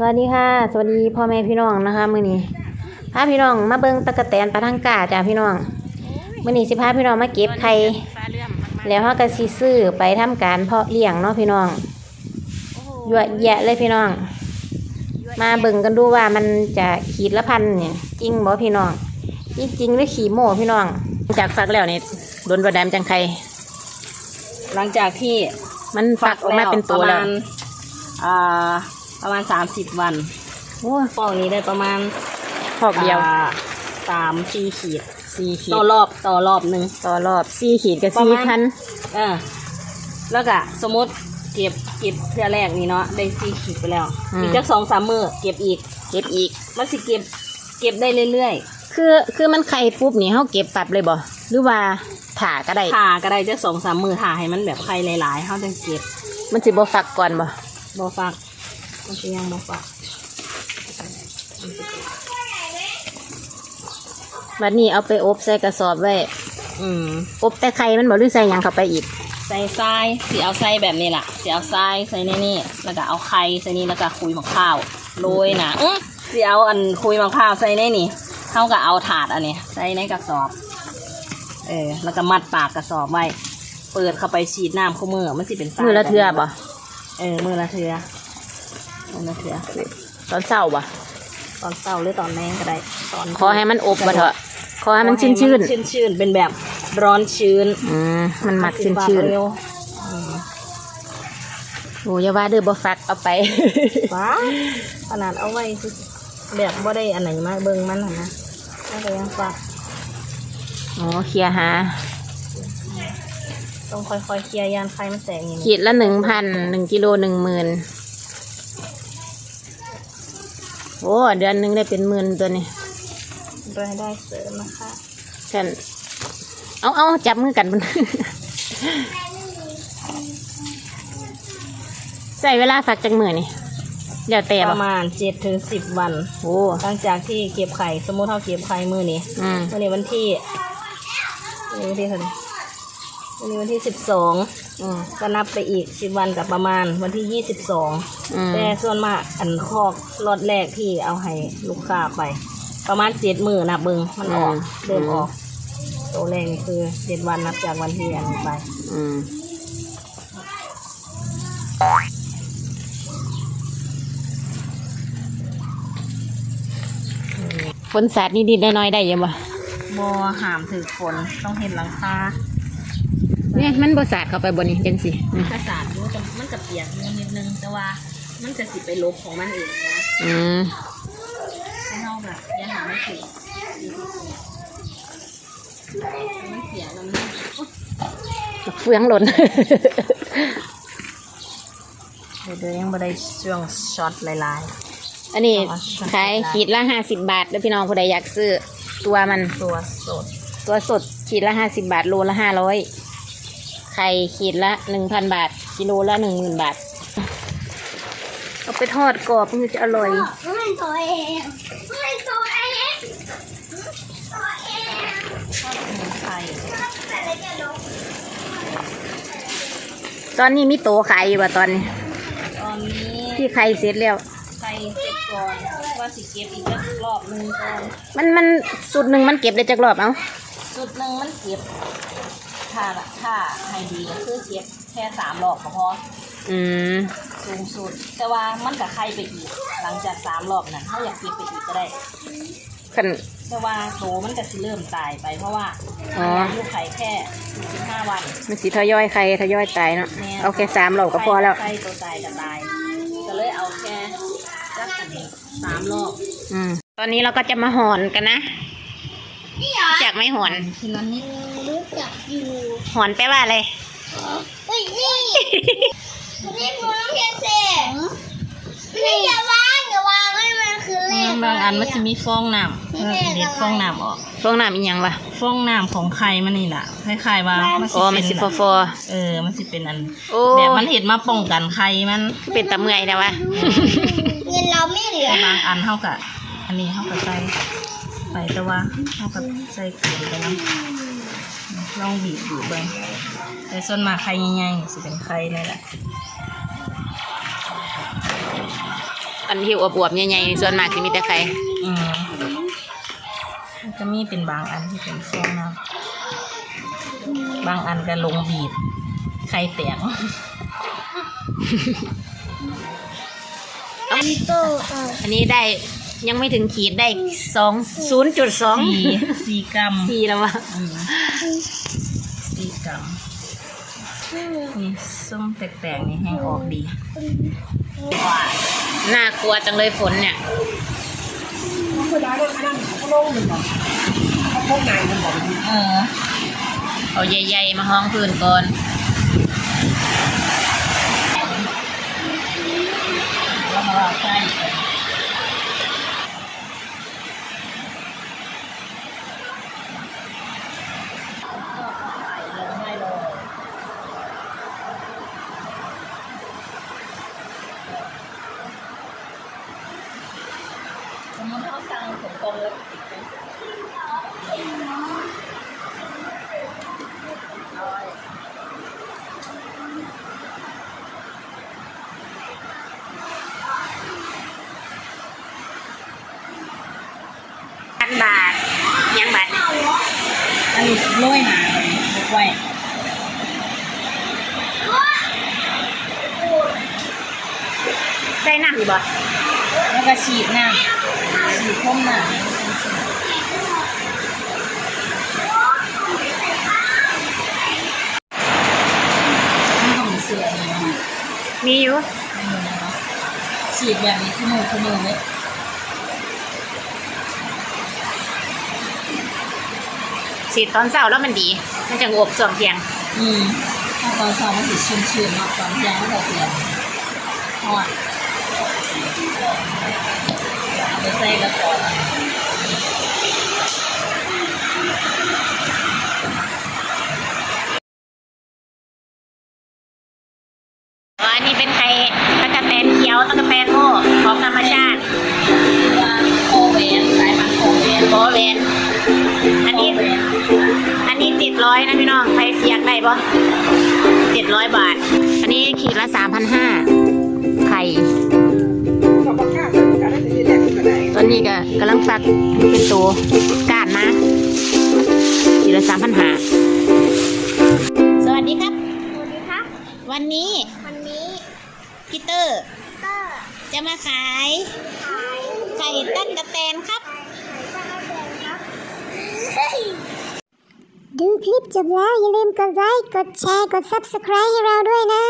สวัสดีค่ะ สวัสดีพ่อแม่พี่น้องนะคะมื้อนี้พาพี่น้องมาเบิ่งตะกะแตนปลาทังกาจ้าพี่น้องมื้อนี้สิพาพี่น้องมาเก็บไข่แล้วเฮาก็สิซื้อไปทำการเพาะเลี้ยงเนาะพี่น้องยั่วแยะเลยพี่น้อง มาเบิ่งกันดูว่ามันจะขีดละพันเนี่ยจริงบ่พี่น้องจริงจริงหรือขี่โม่พี่น้อง จากฟักแล้วนี่โดนบ่ได้มจังไข่หลังจากที่มันฟักออกมาเป็นตัวประแล้วมาณอ่า ประมาณสามสิบวันโอ้ยฟองนี้ได้ประมาณพอกเดียวอ่าสามสี่ขีดสี่ขีต่อดรอบต่อรอบหนึ่ง ต่อรอบสี่ขีดกับประสี่มาณ พันเออแล้วก็สมมติเก็บเก็บเทือแรกนี่เนาะได้สี่ขีดไปแล้ว อีกจักสองสามมือเก็บอีก เก็บอีก มันสิเก็บเก็บได้เรื่อยคือคือมันไข่ปุ๊บนี่เขาเก็บปับเลยบ่หรือว่าถ่าก็ได้ ๆถ่าก็ได้จักสองสามมือถ่าให้มันแบบไข่หลายๆเขาจะเก็บมันสิบ่ฟักก่อนบ่บอฟัก มันจะยังบอฟักบัดนี้เอาไปอบใส่กระสอบไว้ อืม อบแต่ไข่มันบ่หรือใส่หยังเข้าไปอีก ใส่ทรายสีเอาใส่แบบนี้ล่ะสีเอาทรายใส่ในนี่แล้วก็เอาไข่ใส่นี่แล้วก็คุยมะพร้าวโรยนะอื้อสีเอาอันคุยมะพร้าวใส่ในนี่เท่ากับเอาถาดอันนี้ใส่ในกระสอบ เออ แล้วก็มัดปากกระสอบไว้ เปิดเข้าไปฉีดน้ำเข้ามือมันสิเป็นทรายมือละเทื่อบ่เออมือละเทือ มือละเทือตอนเช้าบ่ตอนเช้าหรือตอนแรงก็ได้ ตอนขอให้มันอบบ่เถอะขอให้มันชื้นชื้นชื้นชื้นๆเป็นแบบร้อนชื้นๆอืมมันมักชื้นชื้นเร็วๆโอ้อย่าว่าเด้อบ่ฟักเอาไปว้าขนาดเอาไว้คือแบบบ่ได้อันไหนมาเบิ่งมันหั่นนะน่าจะยังฝากโอ้เคลียร์หาต้องค่อยๆเคลียร์ยานไฟมันแตกอย่างขีนี้ดละหนึ่งพันหนึ่งกิโลหนึ่งหมื่น โอ้เดือนหนึงได้เป็นหมื่นตัวนี้รายได้เสริมนะคะฉันเอาเอาจับมือกันบนใส่เวลาฝักจังมือนี่เดี๋ยวแต่ปบ่ระมาณเจ็ดถึงสิบวันโอ้หลังจากที่เก็บไข่สมมติเราเก็บไข่มือนี้อืมวันนี้วันที่วันนี้วันที่เท่าไหร่วันนี้วันที่สิบสอง อืมก็นับไปอีกสิบวันกับประมาณวันที่ยี่สิบสองอืมแต่ส่วนมากอันคอกรอดแรกที่เอาให้ลูกค้าไป ประมาณเจ็ดมือนับเบิงมันออกเริ่มออกตัวแรกนี่คือเจ็ดวันนับจากวันที่อันนี้ไป อืมฝนสาดนิดๆหน้อยๆได้ยังบ่ บอหามถือฝนต้องเห็นหลังคา เนี่ยมันบ่สาดเข้าไปบนนี้จังสิอืมกระสาดมันจะมันจะเปียกนิดนึงแต่ว่ามันจะสิไปลบของมันเองนะอืมให้เราแบบอย่าหาไม่ถึงมันเปียกแล้วมันเฟืองหล่นเดี๋ยวเดี๋ยวยังไม่ได้ช่วงช็อตหลายอันนี้ขายขีดละห้าสิบบาท แล้วพี่น้องผู้ใดอยากซื้อตัวมันๆตัวสด ตัวสดขีดละห้าสิบบาทโลละห้าร้อย ไข่ขีดละหนึ่งพันบาท กิโลละหนึ่งหมื่นบาท เอาไปทอดกรอบมันจะอร่อยไม่ตัวเองไม่ตัวเองไข่ตอนนี้มีโตขายอยู่ป่ะตอนนี้ตอนนี้ที่ไข่เสร็จแล้วไข่เก็บก่อนว่าสิเก็บอีกสักรอบหนึงก่อนมันมันสุดหนึ่งมันเก็บได้จากรอบเอ้าจุดหนึ่งมันเก็บ ถ้าถ้าให้ดีก็คือเก็บแค่สามรอบก็พออืมสูงสุด แต่ว่ามันกับไข่ไปอีก หลังจากสามรอบนั้นถ้าอยากเก็บไปอีกก็ได้ ขัน แต่ว่าโตมันก็สิเริ่มตายไปเพราะว่าอ๋อ ลูกไข่แค่สิบห้าวันมันสีทยอยไข่ทยอยตายเนาะเอาแค่สามรอบก็พอแล้ว ไข่ตัวตายก็ตาย ก็เลยเอาแค่สักอันนี้สามรอบอืม ตอนนี้เราก็จะมาหอนกันนะนี่เหรอจากไม่หอน ทีละนิด รู้จักอยู่ หอนแปลว่าอะไรเฮ้ยนี่นี่มูน้ำเพียนเสงนี่อย่าวางอย่าวางให้มันคือเลขบางอันมันจะมีฟองน้ำเออเด็ดฟองน้ำออก ฟองน้ำอีหยังวะฟองน้ำของไข่มันนี่แหละคล้ายๆว่ามันอ๋อมันสิฟอฟอเออ มันสิเป็นอันโอ้แบบมันเห็ดมาป้องกันไข่มันเป็นตะเมื่อยนะวะเงินเราไม่เหลือแต่บางอันเท่ากับอันนี้เท่ากับใส่ใส่แต่ว่าเท่ากับใส่เกลือไปนะ ลองบีบดูเบิ่งแต่ส่วนมากไข่ใหญ่ๆสิเป็นไข่นี่แหละอันที่อวบๆใหญ่ๆส่วนมากสิมีแต่ไข่อืมมันจะมีเป็นบางอันที่เป็นทรงนะบางอันก็ลงบีบไข่แตกอันโตอะอันนี้ได้ ยังไม่ถึงขีดได้สองศูนย์จุดสองสี่สี่กรัมสี่แล้ววะอืมสี่กรัมนี่ส้มแตกๆนี่ให้ออกดี น่ากลัวจังเลยฝนเนี่ยเออเอาใหญ่ๆมาห้องพื้นก่อนแล้วมาเราใส่ สมมติเขาสั่งผมกลมแล้วติ แล้วก็ฉีดน้ำฉีดพ่มน้ำไม่ต้องมีเสื้อนี่นะคะมีอยู่ไม่มีนะคะฉีดแบบนี้ขมือขมือเลยสีดตอนเช้าแล้วมันดี มันจะงบส่วงเที่ยง อืมถ้าตอนเช้ามันสิชื้นชื้นๆเนาะตอนเที่ยงมันจะเสียทอดเอาไป ใส่กระสอบอันนี้เป็นไข่ตะกะแตนเขียวตะกะแตนโม่ของธรรมชาติโอเวนสายพันธุ์โอเวนโบเวนอันนี้ อันนี้เจ็ดร้อยนะพี่น้องใครเสียกได้ปะเจ็ดร้อยบาท อันนี้ขีดละสามพันห้า นี้ก็กำลังฟักเป็นตัวก้านนะขีดละสามพันห้าสวัสดีครับ สวัสดีครับ วันนี้วันนี้พีเตอร์ก็จะมาขายขายไข่ตั้นกระแตนครับขายจ้าแดงครับ ดูคลิปจบแล้วอย่าลืมกดไลค์กดแชร์ กด subscribe ให้เราด้วยนะ